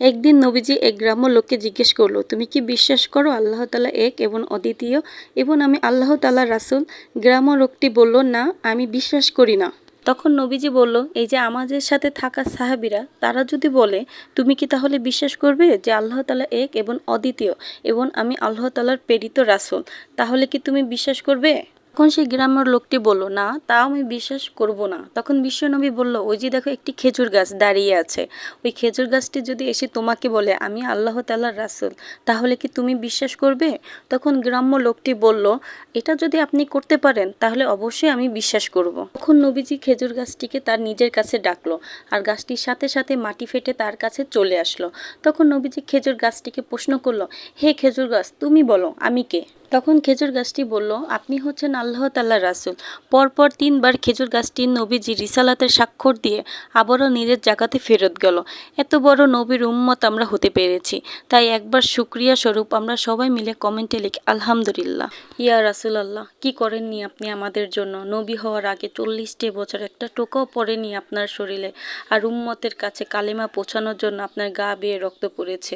একদিন নবীজি এক গ্রাম্য লোককে জিজ্ঞেস করল, তুমি কি বিশ্বাস করো আল্লাহ তালা এক এবং অদ্বিতীয়? এবং আমি আল্লাহ তালা রাসুল? গ্রাম্য লোকটি বলল, না, আমি বিশ্বাস করি না। তখন নবীজি বলল, এই যে আমাদের সাথে থাকা সাহাবিরা, তারা যদি বলে, তুমি কি তাহলে বিশ্বাস করবে যে আল্লাহ তালা এক এবং অদ্বিতীয় এবং আমি আল্লাহ তালার প্রেরিত রাসুল? তাহলে কি তুমি বিশ্বাস করবে? তখন সেই গ্রামের লোকটি বলল, না, তাও আমি বিশ্বাস করব না। তখন বিশ্বনবী বলল, ওই যে দেখো একটি খেজুর গাছ দাঁড়িয়ে আছে। ওই খেজুর গাছটি যদি এসে তোমাকে বলে, আমি আল্লাহ তাল্লার রাসুল, তাহলে কি তুমি বিশ্বাস করবে তখন গ্রাম্য লোকটি বলল, এটা যদি আপনি করতে পারেন, তাহলে অবশ্যই আমি বিশ্বাস করব। তখন নবীজি খেজুর গাছটিকে তার নিজের কাছে ডাকলো আর গাছটির সাথে সাথে মাটি ফেটে তার কাছে চলে আসলো। তখন নবীজি খেজুর গাছটিকে প্রশ্ন করল, হে খেজুর গাছ, তুমি বলো, আমি কে? তখন খেজুর গাছটি বলল, আপনি হচ্ছেন আল্লাহ তাল্লাহ রাসুল। পরপর তিনবার খেজুর গাছটি নবীজি রিসালাতের স্বাক্ষর দিয়ে আবারও নিজের জায়গাতে ফেরত গেল। এত বড় নবীর উম্মত আমরা হতে পেরেছি। তাই একবার শুক্রিয়া স্বরূপ আমরা সবাই মিলে কমেন্টে লিখি, আলহামদুলিল্লাহ। ইয়া রাসুল আল্লাহ কী করেননি আপনি আমাদের জন্য? নবী হওয়ার আগে চল্লিশটি বছর একটা টোকাও পড়েনি আপনার শরীরে। আর উম্মতের কাছে কালেমা পৌঁছানোর জন্য আপনার গা বেয়ে রক্ত পড়েছে।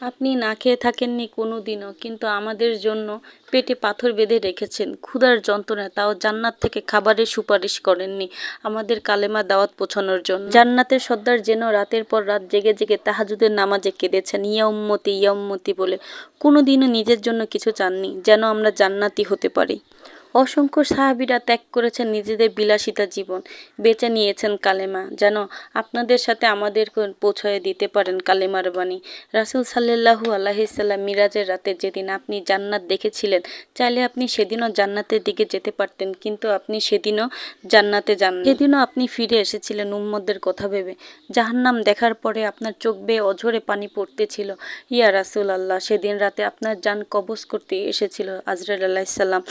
আপনি না খেয়ে থাকেননি কোনো দিনও কিন্তু আমাদের জন্য পেটে পাথর বেঁধে রেখেছেন। ক্ষুধার যন্ত্রণা, তাও জান্নাত থেকে খাবারের সুপারিশ করেননি আমাদের কালেমা দাওয়াত পৌঁছানোর জন্য। জান্নাতের সর্দার যেন রাতের পর রাত জেগে জেগে তাহাজুদের নামাজে কেঁদেছেন ইয়া উম্মতি ইয়া উম্মতি বলে। কোনো দিনও নিজের জন্য কিছু চাননি, যেন আমরা জান্নাতি হতে পারি। অসংখ্য সাহাবিরা ত্যাগ করেছেন নিজেদের বিলাসিতা জীবন। বেঁচে নিয়েছেন কালেমা। যেন আপনাদের সাথে আমাদের পৌঁছয়ে দিতে পারেন কালেমার বাণী। রাসুল সাল্লাহু আল্লাহিসাল্লাম মিরাজের রাতে যেদিন আপনি জান্নাত দেখেছিলেন, চাইলে আপনি সেদিনও জান্নাতের দিকে যেতে পারতেন, কিন্তু আপনি সেদিনও জান্নাতে যান সেদিনও আপনি ফিরে এসেছিলেন উম্মদের কথা ভেবে। জাহান্নাম দেখার পরে আপনার চোখ বেয়ে অঝরে পানি পড়তেছিল। ইয়া রাসুল আল্লাহ সেদিন রাতে আপনার যান কবজ করতে এসেছিল আজরাল আল্লাহিসাল্লাম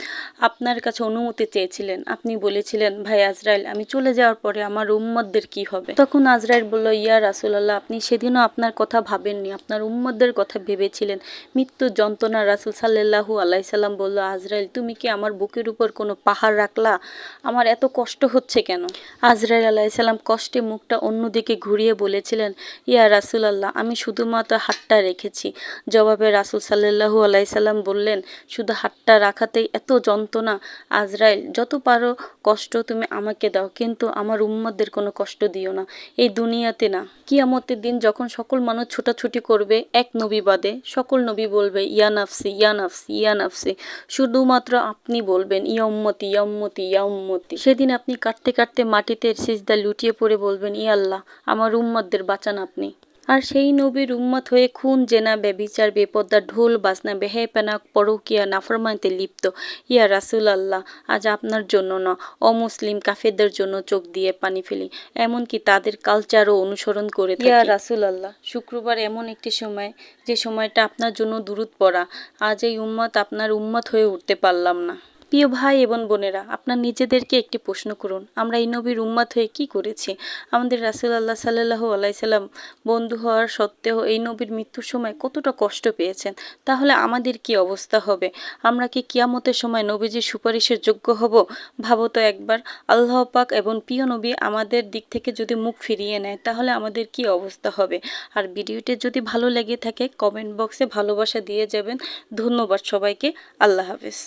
আপনার আপনার কাছে অনুমতি চেয়েছিলেন। আপনি বলেছিলেন, ভাই আজরাইল, আমি চলে যাওয়ার পরে আমার উম্মদদের কি হবে? তখন আজরাইল বলল, ইয়া রাসুলাল্লাহ, আপনি সেদিনও আপনার কথা ভাবেননি। আপনার উম্মদদের কথা ভেবেছিলেন। মৃত্যু যন্ত্রণা রাসুল সাল্লাহু আল্লাহ সাল্লাম বলল, আজরাইল, তুমি কি আমার বুকের উপর কোনো পাহাড় রাখলা? আমার এত কষ্ট হচ্ছে কেন? আজরাইল আলাইসাল্লাম কষ্টে মুখটা অন্যদিকে ঘুরিয়ে বলেছিলেন, ইয়া রাসুলাল্লাহ, আমি শুধুমাত্র হাতটা রেখেছি। জবাবে রাসুল সাল্লাহু আলাইসাল্লাম বললেন, শুধু হাতটা রাখাতেই এত যন্ত্রণা আজরাইল, যত পারো কষ্ট তুমি আমাকে দাও, কিন্তু আমার উম্মদের কোনো কষ্ট দিও না। এই দুনিয়াতে না, কিয়ামতের দিন যখন সকল মানুষ ছোটাছুটি করবে, এক নবী বাদে সকল নবী বলবে, ইয়া নাফসি ইয়া নাফসি ইয়া নাফসি। শুধুমাত্র আপনি বলবেন, ইয়া উম্মতি ইয়া উম্মতি ইয়া উম্মতি। সেদিন আপনি কাটতে কাটতে মাটিতে সিজদা লুটিয়ে পড়ে বলবেন ইয়া আল্লাহ, আমার উম্মতদের বাঁচান আপনি। আর সেই নবীর উম্মত হয়ে খুন, জেনা বেবিচার বেপদ্দা ঢোল, বাজনা বেহেপেনা পরকিয়া, নাফরমানিতে লিপ্ত। ইয়া রাসুল আল্লাহ আজ আপনার জন্য না। অমুসলিম কাফেরদের জন্য চোখ দিয়ে পানি ফেলি। এমনকি তাদের কালচারও অনুসরণ করে ইয়া রাসুল আল্লাহ শুক্রবার এমন একটি সময়, যে সময়টা আপনার জন্য দূরত পড়া। আজ এই উম্মত আপনার উম্মত হয়ে উঠতে পারলাম না। প্রিয় ভাই এবং বোনেরা, আপনার নিজেদেরকে একটি প্রশ্ন করুন। আমরা এই নবীর উম্মাত হয়ে কি করেছি? আমাদের রাসুল আল্লাহ সাল্লাহ আলাইসাল্লাম বন্ধু হওয়ার সত্ত্বেও এই নবীর মৃত্যুর সময় কতটা কষ্ট পেয়েছেন? তাহলে আমাদের কি অবস্থা হবে? আমরা কি কিয়ামতের সময় নবীজির সুপারিশের যোগ্য হব? ভাবো তো একবার। আল্লাহ পাক এবং প্রিয় নবী আমাদের দিক থেকে যদি মুখ ফিরিয়ে নেয়, তাহলে আমাদের কি অবস্থা হবে? আর ভিডিওটি যদি ভালো লেগে থাকে, কমেন্ট বক্সে ভালোবাসা দিয়ে যাবেন। ধন্যবাদ সবাইকে। আল্লাহ হাফিজ।